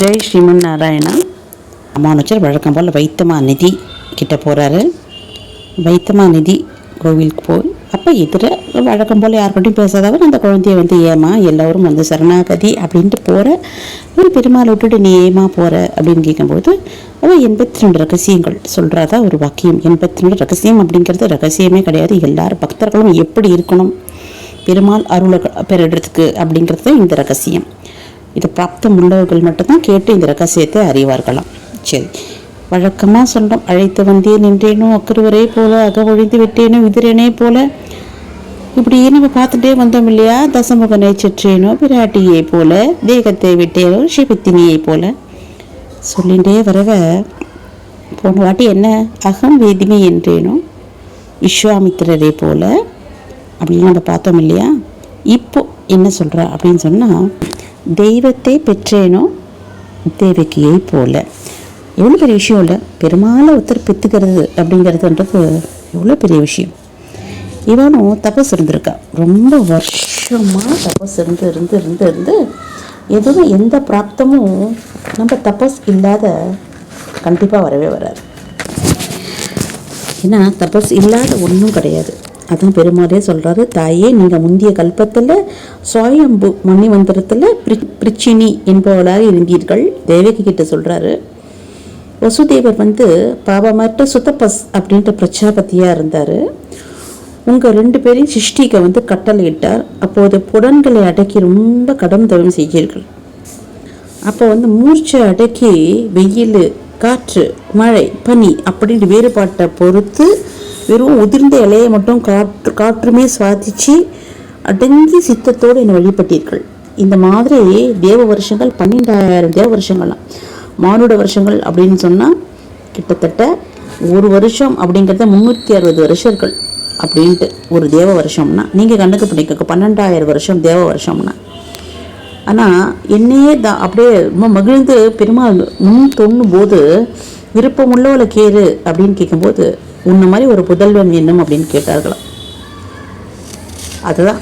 ஜெய் ஸ்ரீமன் நாராயணா. அமானுச்சர் வழக்கம் போல் வைத்தமா நிதி கிட்ட போகிறாரு வைத்தமா நிதி கோவிலுக்கு போய். அப்போ எதிர வழக்கம் போல் யார்கிட்டையும் பேசாதவர் அந்த குழந்தைய வந்து ஏமா எல்லோரும் வந்து சரணாகதி அப்படின்ட்டு போகிற ஒரு பெருமாளை விட்டுட்டு நீ ஏமா போகிற அப்படின்னு கேட்கும்போது அவள் எண்பத்தி ரெண்டு ரகசியங்கள் சொல்கிறதா ஒரு வாக்கியம்? எண்பத்தி ரெண்டு ரகசியம் அப்படிங்கிறது ரகசியமே கிடையாது. எல்லார் பக்தர்களும் எப்படி இருக்கணும்? பெருமாள் அருளை பெறுறதுக்கு அப்படிங்கிறது தான் இந்த ரகசியம். இதை பிராப்தம் உள்ளவர்கள் மட்டும்தான் கேட்டு இந்த ரகசியத்தை அறிவார்களாம். சரி வழக்கமாக சொல்கிறோம் அழைத்து வந்தே நின்றேனோ அக்கருவரே போல அகவொழிந்து விட்டேனோ விதிரனே போல. இப்படியே நம்ம பார்த்துட்டே வந்தோம் இல்லையா? தசமுகனை சிற்றேனோ பிராட்டியை போல தேகத்தை விட்டேனோ ஷிபித்தினியை போல. சொல்லிகிட்டே வரவ போன வாட்டி என்ன? அகம் வேதிமி என்றேனோ விஸ்வாமித்திரரை போல. அப்படின்னு நம்ம பார்த்தோம் இல்லையா? இப்போ என்ன சொல்கிறா அப்படின்னு சொன்னால் தெய்வத்தை பெற்றேனோ தேவகியை போல. எவ்வளோ பெரிய விஷயம் இல்லை. பெருமாளை ஒருத்தர் பெற்றுக்கிறது அப்படிங்கிறதுன்றது எவ்வளோ பெரிய விஷயம். இவனும் தபஸ் இருந்திருக்கா ரொம்ப வருஷமாக தபஸ் இருந்து இருந்து இருந்து இருந்து எதுவும் எந்த பிராப்தமும் நம்ம தபஸ் இல்லாத கண்டிப்பாக வரவே வராது. ஏன்னா தபஸ் இல்லாத ஒன்றும் கிடையாது. அதான் பெருமாளே சொல்கிறாரு தாயே நீங்கள் முந்தைய கல்பத்தில் சுவயம்பு மணிமந்திரத்தில் பிரி பிரிச்சினி என்பவளாக இருந்தீர்கள். தேவகி கிட்ட சொல்கிறாரு வசுதேவர் வந்து பாவமற்ற சுத்தப்பஸ் அப்படின்ற பிரஜாபதியாக இருந்தார். உங்கள் ரெண்டு பேரையும் சிருஷ்டிக்க வந்து கட்டளையிட்டார். அப்போது புடன்களை அடக்கி ரொம்ப கடும் தவம் செய்தீர்கள் அப்போ வந்து மூர்ச்சை அடக்கி வெயில் காற்று மழை பனி அப்படின்ட்டு வேறுபாட்டை பொறுத்து வெறும் உதிர்ந்த இலையை மட்டும் காற்று காற்றுமே சுவாதிச்சு அடங்கி சித்தத்தோடு என்னை வழிபட்டீர்கள். இந்த மாதிரி தேவ வருஷங்கள் பன்னெண்டாயிரம் தேவ வருஷங்கள்லாம். மானுட வருஷங்கள் அப்படின்னு சொன்னால் கிட்டத்தட்ட ஒரு வருஷம் அப்படிங்கிறத முந்நூற்றி அறுபது வருஷங்கள் அப்படின்ட்டு ஒரு தேவ வருஷம்னா நீங்கள் கண்ணுக்கு பண்ணிக்கோங்க. பன்னெண்டாயிரம் வருஷம் தேவ வருஷம்னா. ஆனால் என்னையே தான் அப்படியே ரொம்ப மகிழ்ந்து பெருமாள் முன் தொண்ணும் போது விருப்பமுள்ளவளை கேளு அப்படின்னு கேட்கும்போது உன்ன மாதிரி ஒரு புதல்வன் வேணும் அப்படின்னு கேட்டார்களாம் அதுதான்.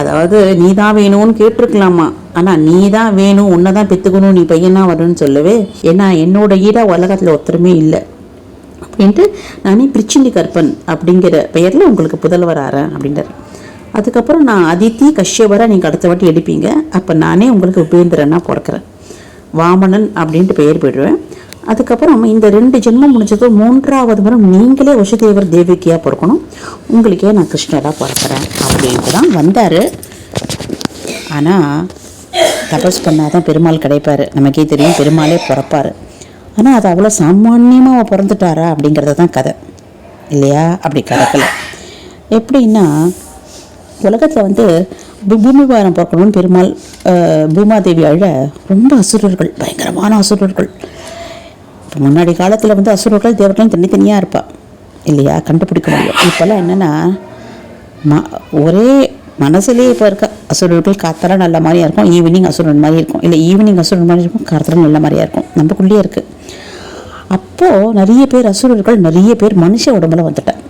அதாவது நீ தான் வேணும்னு கேட்டிருக்கலாமா? ஆனால் நீ தான் வேணும் உன்னை தான் பெற்றுக்கணும் நீ பையனாக வரணும்னு சொல்லவே ஏன்னா என்னோட ஈடா உலகத்தில் ஒருத்தருமே இல்லை. அப்படின்ட்டு நானே பிரிச்சிண்டி கற்பன் அப்படிங்கிற பெயரில் உங்களுக்கு புதல்வர் ஆறேன் அப்படின்றார். அதுக்கப்புறம் நான் அதித்தி கஷ்யபரை நீங்கள் அடுத்த வாட்டி எடுப்பீங்க. அப்போ நானே உங்களுக்கு உபேந்திரனா பிறக்கிறேன். வாமனன் அப்படின்ட்டு பெயர் போயிடுவேன். அதுக்கப்புறம் இந்த ரெண்டு ஜென்மம் முடிஞ்சதும் மூன்றாவது முறை நீங்களே வசுதேவர் தேவிக்கியாக பிறக்கணும். உங்களுக்கே நான் கிருஷ்ணராக பிறக்கிறேன் அப்படின்ட்டு தான் வந்தார். ஆனால் தபஸ் பண்ணாதான் பெருமாள் கிடைப்பார். நமக்கே தெரியும் பெருமாளே பிறப்பார். ஆனால் அது அவ்வளோ சாமானியமாக அவள் பிறந்துட்டாரா அப்படிங்கிறது தான் கதை. இல்லையா? அப்படி கதைக்கல எப்படின்னா உலகத்தில் வந்து பூமிபாரம் பிறக்கணும்னு பெருமாள் பூமாதேவி அழ ரொம்ப அசுரர்கள் பயங்கரமான அசுரர்கள். இப்போ முன்னாடி காலத்தில் வந்து அசுரர்கள் தேவர்கள் தனித்தனியாக இருப்பாள் இல்லையா? கண்டுபிடிக்க முடியும். இப்போல்லாம் என்னென்னா ம ஒரே மனசுலேயே இப்போ இருக்க அசுரர்கள் காத்தால நல்ல மாதிரியா இருக்கும். ஈவினிங் அசுரன் மாதிரி இருக்கும். இல்லை ஈவினிங் அசுரன் மாதிரி இருக்கும். காத்தால நல்ல மாதிரியாக இருக்கும். நமக்குள்ளேயே இருக்குது அப்போது நிறைய பேர் அசுரர்கள் நிறைய பேர் மனுஷ உடம்புல வந்துட்டேன்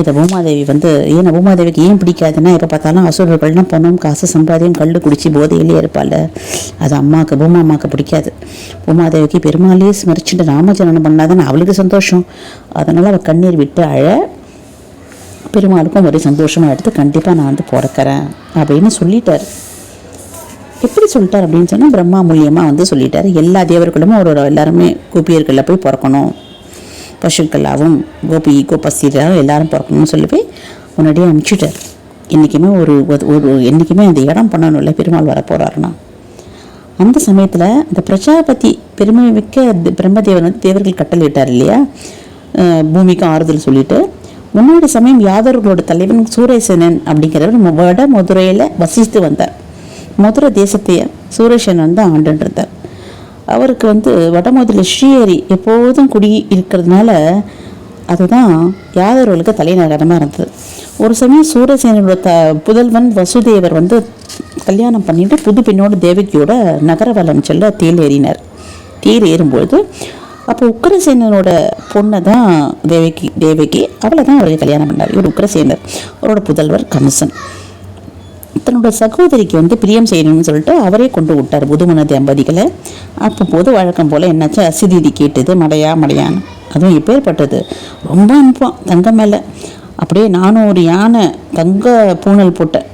இதை பூமாதேவி வந்து ஏன்னா பூமாதேவிக்கு ஏன் பிடிக்காதுன்னா எப்போ பார்த்தாலும் அசுரர்கள்னா பணம் காசு சம்பாதியம் கல் குடிச்சு போதையிலே இருப்பாள் அது அம்மாவுக்கு பூமா அம்மாவுக்கு பிடிக்காது. பூமாதேவிக்கு பெருமாளையே ஸ்மரிச்சுட்டு ராமஜனனம் பண்ணாதானே அவளுக்கு சந்தோஷம். அதனால் அவள் கண்ணீர் விட்டு அழ பெருமாளுக்கும் ஒரே சந்தோஷமாக எடுத்து கண்டிப்பாக நான் வந்து பிறக்கிறேன். அப்படின்னு சொல்லிட்டார். எப்படி சொல்லிட்டார் அப்படின்னு சொன்னால் பிரம்மா மூலியமாக வந்து சொல்லிட்டார். எல்லா தேவர்களுமே ஒரு எல்லாருமே கூப்பியர்களில் போய் பிறக்கணும். பசுக்களாகவும் கோபி கோபஸ்தீராகவும் எல்லாரும் பிறக்கணும்னு சொல்லி போய் முன்னாடியே அனுப்பிச்சுட்டார். என்றைக்குமே ஒரு ஒரு- ஒரு என்றைக்குமே அந்த இடம் பண்ணணும்ல பெருமாள் வர போகிறாருன்னா அந்த சமயத்தில் இந்த பிரஜாபதி பெருமை மிக்க பிரம்மதேவன் வந்து தேவர்கள் கட்டளையிட்டார் இல்லையா? பூமிக்கும் ஆறுதல் சொல்லிட்டு முன்னாடி சமயம் யாதவர்களோட தலைவன் சூரேசனன் அப்படிங்கிறவர் வட மதுரையில் வசித்து வந்தார். மதுரை தேசத்தையே சூரேசனன் தான் ஆண்டுன்றார் அவருக்கு வந்து வடமதுரை ஸ்ரீஹரி எப்போதும் குடி இருக்கிறதுனால அதுதான் யாதவர்களுக்கு தலைநகரமாக இருந்தது. ஒரு சமயம் சூரசேனோட த புதல்வன் வசுதேவர் வந்து கல்யாணம் பண்ணிட்டு புது பெண்ணோட தேவகியோட நகரவலம் செல்ல தேர் ஏறினார். தேர் ஏறும்பொழுது அப்போ உக்கிரசேனனோட பொண்ணை தான் தேவகி தேவகி அவளை தான் அவருக்கு கல்யாணம் பண்ணார். இவர் உக்கிரசேனர் அவரோட புதல்வர் கம்சன். தன்னோட சகோதரிக்கு வந்து பிரியம் செய்யணும்னு சொல்லிட்டு அவரே கொண்டு விட்டார் புதுமண தம்பதிகளை அப்போ போது வழக்கம் போல் என்னாச்சு? அசிதிதி கேட்டது மடையா மடையான்னு. அதுவும் எப்பேற்பட்டது? ரொம்ப அனுப்பம் தங்கம் மேலே. அப்படியே நானூறு யானை தங்க பூனல் போட்ட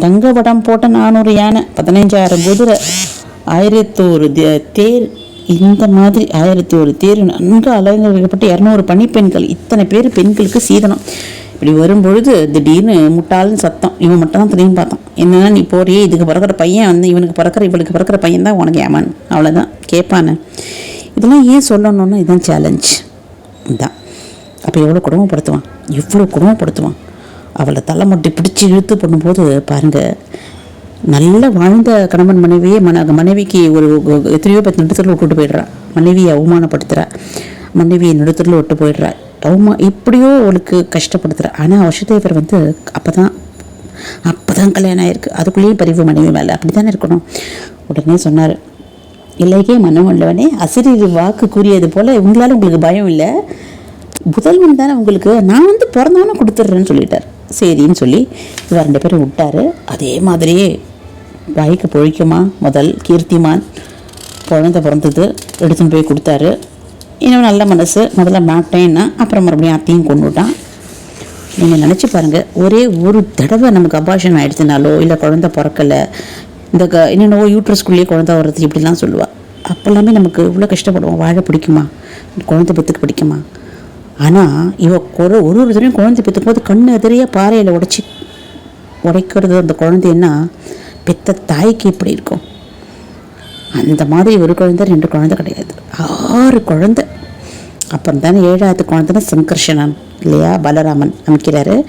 தங்க வடம் போட்ட நானூறு யானை பதினைஞ்சாயிரம் குதிரை ஆயிரத்தி ஒரு தேர் இந்த மாதிரி ஆயிரத்தி ஒரு தேர் நன்கு அலங்கரிக்கப்பட்டு இரநூறு பணிப்பெண்கள் இத்தனை பேர் பெண்களுக்கு சீதனம். இப்படி வரும்பொழுது திடீர்னு முட்டாள்னு சத்தம். இவன் மட்டும் தான் திரும்பி பார்த்தான். என்னென்னா நீ போறியே? இதுக்கு பிறக்கிற பையன் வந்து இவனுக்கு பிறக்கிற இவளுக்கு பிறக்கிற பையன் தான் உனக்கு ஏமான் அவ்வளோதான் கேட்பானே இதெல்லாம் ஏன் சொல்லணும்னா இதுதான் சேலஞ்ச் இதான். அப்போ எவ்வளோ குடும்பப்படுத்துவான் எவ்வளோ குடும்பப்படுத்துவான் அவளை தலைமுட்டி பிடிச்சி இழுத்து பண்ணும்போது பாருங்கள் நல்ல வாழ்ந்த கணவன் மனைவியே மன மனைவிக்கு ஒரு எத்தனையோ பத்து நிமிடத்தில் விட்டுட்டு போயிடுறா. மனைவியை அவமானப்படுத்துகிறா மனைவியை நிறுத்தத்தில் விட்டு போயிடுறா. அவமா எப்படியோ அவளுக்கு கஷ்டப்படுத்துகிற ஆனால் வசுதேவர் வந்து அப்போ தான் அப்போ தான் கல்யாணம் ஆயிருக்கு. அதுக்குள்ளேயும் பரிவு மனைவி மேலே அப்படி தானே இருக்கணும். உடனே சொன்னார் இல்லைக்கே மனமுள்ளவனே அசிரியர் வாக்கு கூறியது போல் உங்களால் உங்களுக்கு பயம் இல்லை. புதல்வன் தானே உங்களுக்கு நான் வந்து பிறந்தவனே கொடுத்துட்றேன்னு சொல்லிட்டார். சரின்னு சொல்லி இவர் ரெண்டு பேரும் விட்டாரு. அதே மாதிரியே வாய்க்கு பொழிக்குமா? முதல் கீர்த்திமான் குழந்தை பிறந்தது எடுத்துன்னு போய் கொடுத்தாரு. இன்னும் நல்ல மனசு. முதல்ல மாட்டேன்னா அப்புறம் மறுபடியும் அத்தையும் கொண்டு விட்டான். நீங்கள் நினச்சி பாருங்கள் ஒரே ஒரு தடவை நமக்கு அபாஷன் ஆகிடுச்சுனாலோ இல்லை குழந்த பிறக்கலை இந்த க என்னென்னவோ யூட்ரஸ்குள்ளேயே குழந்த வர்றது இப்படிலாம் சொல்லுவாள் அப்போல்லாமே நமக்கு இவ்வளோ கஷ்டப்படுவோம். வாழ பிடிக்குமா? குழந்தை பெற்றுக்கு பிடிக்குமா? ஆனால் இவ ஒரு ஒரு ஒரு தடவையும் குழந்தை பெற்றுக்கும் போது கண்ணு எதிரியே பாறையில் உடைச்சி உடைக்கிறது அந்த குழந்தைன்னா பெத்த தாய்க்கு எப்படி இருக்கும். அந்த மாதிரி ஒரு குழந்தை ரெண்டு குழந்தை கிடையாது. ஆறு குழந்தை. அப்புறம் தானே ஏழாவது குழந்தைனா சங்கர்ஷனன் இல்லையா? பலராமன் அமைக்கிறாரு.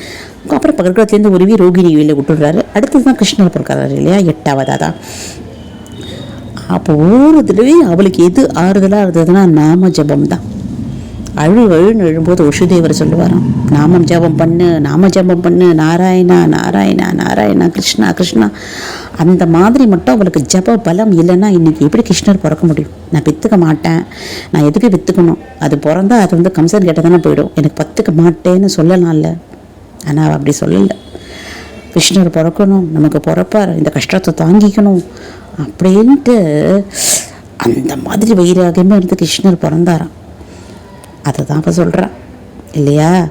அப்புறம் பகற்கத்துலேருந்து உருவி ரோகிணி வெளியில் விட்டுடுறாரு. அடுத்தது தான் கிருஷ்ணர் பிறக்கிறாரு இல்லையா? எட்டாவதாக தான். அப்போ ஒவ்வொரு தடவையும் அவளுக்கு எது ஆறுதலாக இருந்ததுன்னா நாம ஜபம் தான். அழு அழுன்னு எழும்போது உஷுதேவர் சொல்லுவாராம். நாமம் ஜபம் பண்ணு நாம ஜபம் பண்ணு நாராயணா நாராயணா நாராயணா கிருஷ்ணா கிருஷ்ணா. அந்த மாதிரி மட்டும் அவளுக்கு ஜப பலம் இல்லைன்னா இன்னைக்கு எப்படி கிருஷ்ணர் பிறக்க முடியும்? நான் விற்றுக்க மாட்டேன். நான் எதுக்கு விற்றுக்கணும் அது பிறந்தா அது வந்து கம்சன் கிட்ட தானே போயிடும். எனக்கு பத்துக்க மாட்டேன்னு சொல்லலாம்ல ஆனால் அவள் அப்படி சொல்லலை. கிருஷ்ணர் பிறக்கணும் நமக்கு பிறப்பார் இந்த கஷ்டத்தை தாங்கிக்கணும் அப்படின்ட்டு அந்த மாதிரி வைராகியமாக இருந்து கிருஷ்ணர் பிறந்தாராம். அதை தான் இப்போ சொல்கிறான் இல்லையா?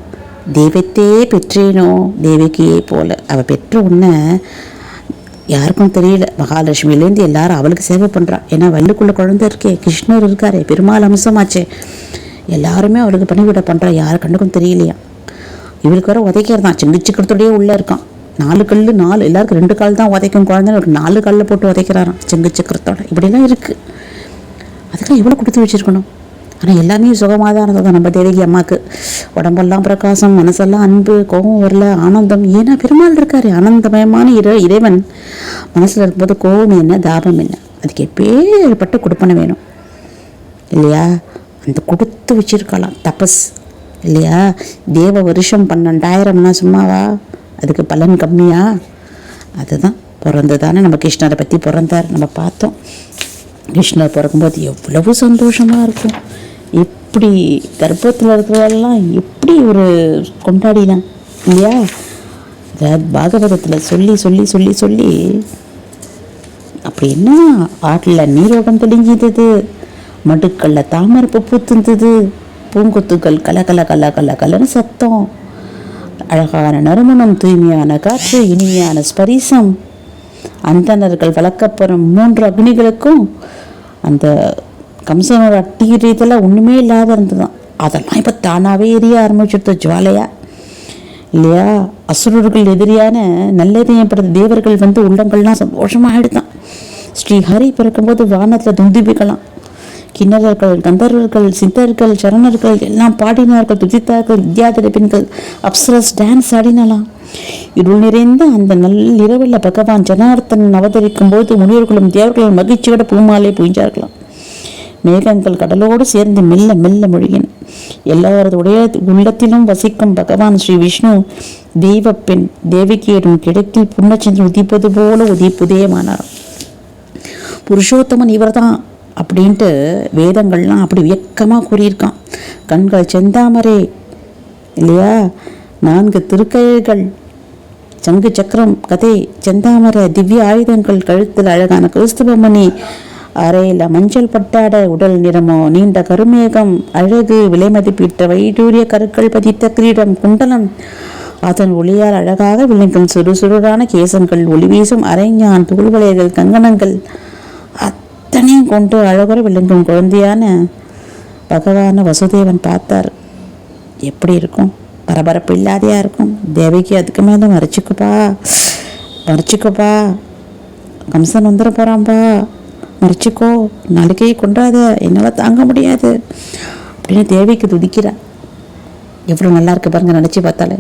தெய்வத்தையே பெற்றேனோ? தேவகியே போல. அவள் பெற்ற உடனே யாருக்கும் தெரியல. மகாலட்சுமிலேருந்து எல்லாரும் அவளுக்கு சேவை பண்ணுறான் ஏன்னா வள்ளுக்குள்ள குழந்தை இருக்கே. கிருஷ்ணர் இருக்காரே. பெருமாள் அம்சமாச்சே. எல்லாருமே அவளுக்கு பணிவிட பண்ணுறா யார் கண்டுக்கும் தெரியலையா? இவளுக்கு வர உதைக்கிறதான். சின்ன சிக்கரத்தோடயே உள்ளே இருக்கான். நாலு கல் நாலு. எல்லாருக்கும் ரெண்டு கால் தான் உதைக்கும் குழந்தைன்னு ஒரு நாலு காலில் போட்டு உதைக்கிறாராம். சிங்கச்சக்கரத்தோட இப்படிலாம் இருக்குது அதுக்கெல்லாம் எவ்வளோ கொடுத்து வச்சிருக்கணும்? ஆனால் எல்லாமே சுகமாக தான் இருந்தது நம்ம தேவகி அம்மாவுக்கு உடம்பெல்லாம் பிரகாசம் மனசெல்லாம் அன்பு கோபம் வரல ஆனந்தம். ஏன்னா பெருமாள் இருக்காரு ஆனந்தமயமான இறை இறைவன். மனசில் இருக்கும்போது கோபம் என்ன தாபம் என்ன? அதுக்கு எப்பேற்பட்ட கொடுப்பனை வேணும். இல்லையா? அந்த கொடுத்து வச்சிருக்கலாம். தபஸ். இல்லையா? தேவ வருஷம் பன்னெண்டாயிரம்னா சும்மாவா? அதுக்கு பலன் கம்மியா? அதுதான் பிறந்து தானே நம்ம கிருஷ்ணரை பற்றி பிறந்தார். நம்ம பார்த்தோம். கிருஷ்ணர் பிறக்கும்போது எவ்வளவு சந்தோஷமாக இருக்கும். எப்படி கர்ப்பத்தில் இருக்கிறவெல்லாம் எப்படி ஒரு கொண்டாடினான் இல்லையா? பாகவதத்தில் சொல்லி சொல்லி சொல்லி சொல்லி அப்படி என்ன? ஆற்றில் நீரோகம் தெளிஞ்சிதது மடுக்கல்ல தாமரைப்பு பூத்துந்தது. பூங்கொத்துக்கள் கல கல கல கல கலன்னு சத்தம். அழகான நறுமணம் தூய்மையான காற்று இனிமையான ஸ்பரிசம். அந்தனர்கள் வளர்க்கப்பெறும் மூன்று அக்னிகளுக்கும் அந்த கம்சனோட அட்டி இதெல்லாம் ஒன்றுமே இல்லாத இருந்ததுதான். அதெல்லாம் இப்போ தானாகவே எரிய ஆரம்பிச்சுட்டு ஜுவாலையா? இல்லையா? அசுரர்கள் எதிரியான நல்லதையப்படுத்த தேவர்கள் வந்து உள்ளங்கள்லாம் சந்தோஷமாக எடுத்தான் ஸ்ரீஹரி பிறக்கும்போது வானத்தில் துந்திபிக்கலாம் கிண்ணறர்கள் கந்தர்வர்கள் சித்தர்கள் சரணர்கள் எல்லாம் பாடினார்கள் துதித்தார்கள் வித்யாதர பெண்கள் அப்சரஸ் டான்ஸ் ஆடினலாம். இருள் நிறைந்த அந்த நள்ளிரவில் பகவான் ஜனார்த்தன் அவதரிக்கும் போது முனிவர்களும் தேவர்களும் மகிழ்ச்சியோட பூமாலை புரிஞ்சார்களாம் மேகங்கள் கடலோடு சேர்ந்து மெல்ல மெல்ல மொழிகின. எல்லாருடைய உள்ளத்திலும் வசிக்கும் பகவான் ஸ்ரீ விஷ்ணு தெய்வ பெண் தேவகியிடம் கிழக்கில் புண்ணச்சந்திரன் உதிப்பது போல உதிப்புதயமானாராம் புருஷோத்தமன் இவர்தான் அப்படின்ட்டு வேதங்கள்லாம் அப்படி வியக்கமாக கூறியிருக்கான். கண்கள் செந்தாமரை இல்லையா? நான்கு திருக்கைகள் சங்கு சக்கரம் கதை செந்தாமரை திவ்ய ஆயுதங்கள் கழுத்தில் அழகான கிறிஸ்துவமணி அறையில் மஞ்சள் பட்டாட உடல் நிறமோ நீண்ட கருமேகம் அழகு விலைமதிப்பிட்ட வைடூரிய கருக்கள் பதித்த கிரீடம் குண்டலம். அதன் ஒளியால் அழகாக விளங்கும் சுறுசுறுடான கேசங்கள் ஒளி வீசும் அரைஞான் தூள்வளையர்கள் கங்கணங்கள். அத்தனையும் கொண்டு அழகுற விளங்கும் குழந்தையான பகவான வசுதேவன் பார்த்தார். எப்படி இருக்கும்? பரபரப்பு இல்லாதையா இருக்கும்? தேவிக்கு அதுக்கு மேலே மறைச்சிக்குப்பா மறைச்சிக்குப்பா. கம்சன் வந்துட போகிறான்பா மறைச்சிக்கோ நாளைக்கே கொண்டாத என்னால் தாங்க முடியாது. அப்படின்னு தேவிக்கு துதிக்கிறா எவ்வளோ நல்லா இருக்கு பாருங்க நினச்சி பார்த்தாலே.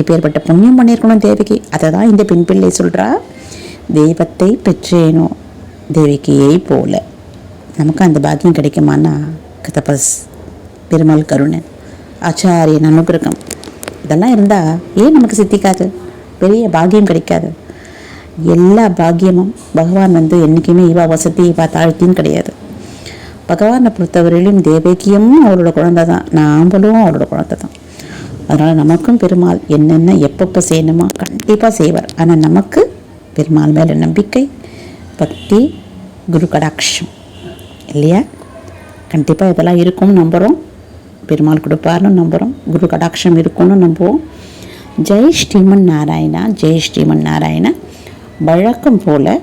இப்பேற்பட்ட புண்ணியம் பண்ணியிருக்கணும் தேவிக்கு. அதை தான் இந்த பெண் பிள்ளை சொல்கிறா தெய்வத்தை பெற்றேனோ தேவிக்கையை போல. நமக்கு அந்த பாக்கியம் கிடைக்குமானா கதபஸ் பெருமாள் கருணன் ஆச்சாரியன் அனுகிரகம் இதெல்லாம் இருந்தால் ஏன் நமக்கு சித்திக்காது? பெரிய பாக்கியம் கிடைக்காது. எல்லா பாக்கியமும் பகவான் வந்து என்றைக்குமே இவா வசதி இவா தாழ்த்தின்னு கிடையாது. பகவானை பொறுத்தவரையிலும் தேவகியமும் அவரோட குழந்தை தான் நாம்பளும் அவரோட குழந்தை தான் அதனால் நமக்கும் பெருமாள் என்னென்ன எப்பப்போ செய்யணுமோ கண்டிப்பாக செய்வார். ஆனால் நமக்கு பெருமாள் மேலே நம்பிக்கை பக்தி குரு கடாட்சம். இல்லையா? கண்டிப்பாக இதெல்லாம் இருக்கும்னு நம்புகிறோம் பெருமாள் கொடுப்பார்னு நம்புகிறோம் குரு கடாட்சம் இருக்கும்னு நம்புவோம். ஜெய் ஸ்ரீமன் நாராயணா ஜெய் ஸ்ரீமன் நாராயணா. வழக்கம் போல்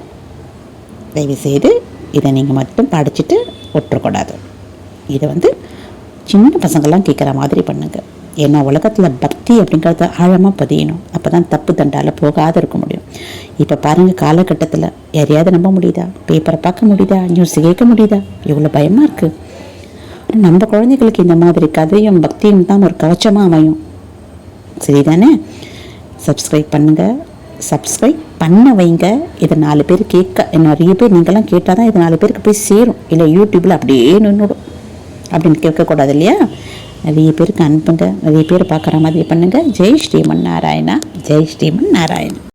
தயவுசெய்து இதை நீங்கள் மட்டும் படிச்சுட்டு விட்டுறக்கூடாது இதை வந்து சின்ன பசங்கள்லாம் கேட்குற மாதிரி பண்ணுங்கள் ஏன்னா உலகத்தில் பக்தி அப்படிங்கிறத ஆழமாக பதியணும். அப்போ தான் தப்பு தண்டால் போகாத இருக்க முடியும். இப்போ பாருங்கள் காலகட்டத்தில் யாரையாவது நம்ப முடியுதா? பேப்பரை பார்க்க முடியுதா? நியூஸ் கேட்க முடியுதா? எவ்வளோ பயமாக இருக்குது நம்ம குழந்தைகளுக்கு இந்த மாதிரி கதையும் பக்தியும் தான் ஒரு கவச்சமாக அமையும். சரிதானே? சப்ஸ்கிரைப் பண்ணுங்கள் சப்ஸ்கிரைப் பண்ண வைங்க இதை நாலு பேர் கேட்க நிறைய பேர் நீங்களாம் கேட்டால் தான் இது நாலு பேருக்கு போய் சேரும். இல்லை யூடியூப்பில் அப்படியே நின்றுடும் அப்படின்னு கேட்கக்கூடாது இல்லையா? நிறைய பேருக்கு அனுப்புங்க நிறைய பேர் பார்க்குற மாதிரி பண்ணுங்கள் ஜெய் ஸ்ரீமன் நாராயணா. ஜெய் ஸ்ரீமன் நாராயணா.